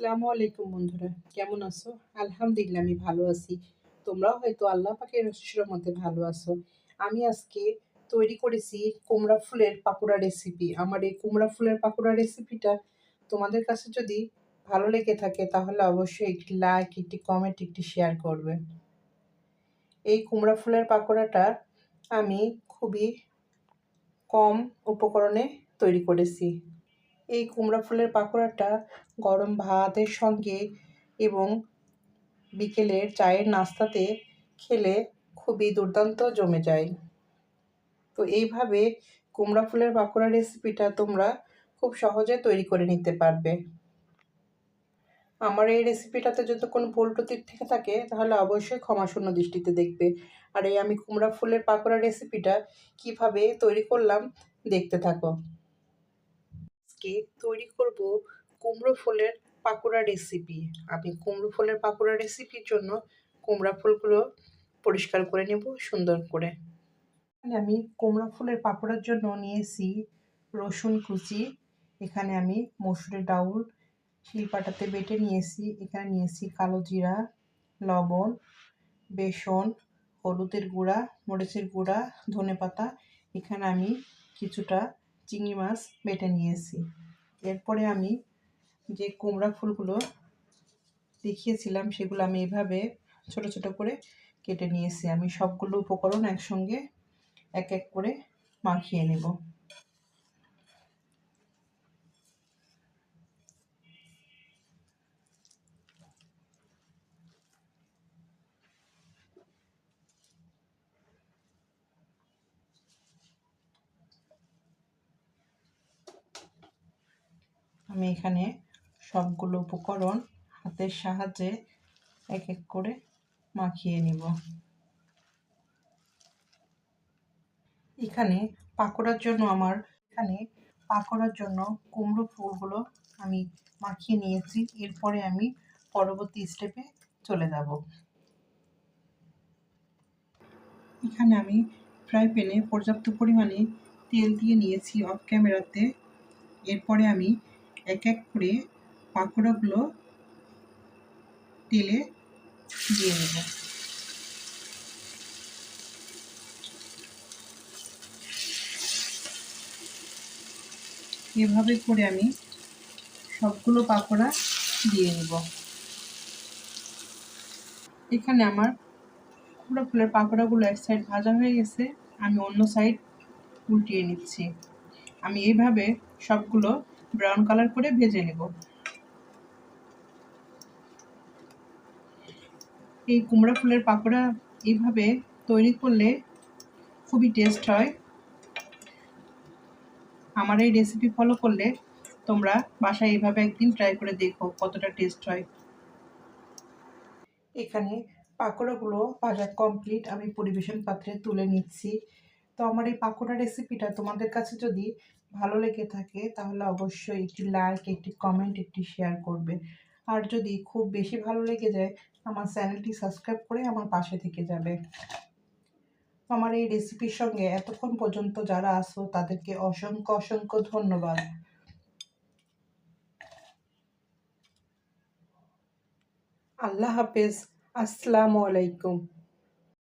আসসালামু আলাইকুম বন্ধুরা, কেমন আছো? আলহামদুলিল্লাহ আমি ভালো আছি। তোমরাও হয়তো আল্লাহ পাকের মধ্যে ভালো আছো। আমি আজকে তৈরি করেছি কুমড়া ফুলের পাকোড়া রেসিপি আমার এই কুমড়া ফুলের পাকোড়া রেসিপিটা তোমাদের কাছে যদি ভালো লেগে থাকে, তাহলে অবশ্যই একটি লাইক একটি কমেন্ট একটি শেয়ার করবে। এই কুমড়া ফুলের পাকোড়াটা আমি খুবই কম উপকরণে তৈরি করেছি। এই কুমড়া ফুলের পাকোড়াটা গরম ভাতের সঙ্গে এবং বিকেলের চায়ের নাস্তাতে খেলে খুবই দুর্দান্ত জমে যায়। তো এইভাবে কুমড়া ফুলের পাকোড়া রেসিপিটা তোমরা খুব সহজে তৈরি করে নিতে পারবে। আমার এই রেসিপিটাতে যদি কোনো ভুল প্রতীক থেকে থাকে, তাহলে অবশ্যই ক্ষমাশূন্য দৃষ্টিতে দেখবে। আর এই আমি কুমড়া ফুলের পাকোড়া রেসিপিটা কীভাবে তৈরি করলাম, দেখতে থাকো। আজকে তৈরি করব কুমড়ো ফুলের পাকোড়া রেসিপি আমি কুমড়ো ফুলের পাকোড়া রেসিপির জন্য কুমড়া ফুলগুলো পরিষ্কার করে নেব, সুন্দর করে। আমি কুমড়া ফুলের পাকোড়ার জন্য নিয়েছি রসুন কুচি। এখানে আমি মসুরের ডাউল শিলপাটাতে বেটে নিয়েছি। এখানে নিয়েছি কালো জিরা, লবণ, বেসন, হলুদের গুঁড়া, মরিচের গুঁড়া ধনে পাতা এখানে আমি কিছুটা চিংড়ি মাছ বেটে নিয়েছি। এরপরে আমি যে কুমড়া ফুলগুলো দেখিয়েছিলাম, সেগুলো আমি এভাবে ছোট ছোট করে কেটে নিয়েছি। আমি সবগুলো উপকরণ একসঙ্গে এক এক করে মাখিয়ে নেব। আমি এখানে সবগুলো উপকরণ হাতের সাহায্যে এক এক করে মাখিয়ে নিব। এখানে পাকোড়ার জন্য আমার, এখানে পাকোড়ার জন্য কুমড়ো ফুলগুলো আমি মাখিয়ে নিয়েছি। এরপরে আমি পরবর্তী স্টেপে চলে যাব। এখানে আমি ফ্রাই প্যানে পর্যাপ্ত পরিমাণে তেল দিয়ে নিয়েছি অফ ক্যামেরাতে এরপরে আমি এক এক করে পাকোড়াগুলো তেলে দিয়ে নেব। এভাবে করে আমি সবগুলো পাকোড়া দিয়ে নেব। এখানে আমার কুমড়া ফুলের পাকোড়াগুলো এক সাইড ভাজা হয়ে গেছে, আমি অন্য সাইড উল্টিয়ে নিচ্ছি। আমি এইভাবে সবগুলো ব্রাউন কালার করে ভেজে নেব। এই কুমড়া ফুলের পাকোড়া এইভাবে তৈরি করলে খুবই টেস্ট হয়। আমার এই রেসিপি ফলো করলে তোমরা বাসায় এইভাবে একদিন ট্রাই করে দেখো কতটা টেস্ট হয়। এখানে পাকোড়াগুলো ভাজা কমপ্লিট আমি পরিবেশন পাত্রে তুলে নিচ্ছি। তো আমার এই পাকোড়া রেসিপিটা তোমাদের কাছে যদি ভালো লেগে থাকে, তাহলে অবশ্যই একটি লাইক একটি কমেন্ট একটি শেয়ার করবে। আর যদি খুব বেশি ভালো লেগে যায়, আমার চ্যানেলটি সাবস্ক্রাইব করে আমার পাশে থেকে যাবে। আমার এই রেসিপির সঙ্গে এতক্ষণ পর্যন্ত যারা আসো তাদেরকে অসংখ্য অসংখ্য ধন্যবাদ। আল্লাহ হাফেজ। আসসালামু আলাইকুম।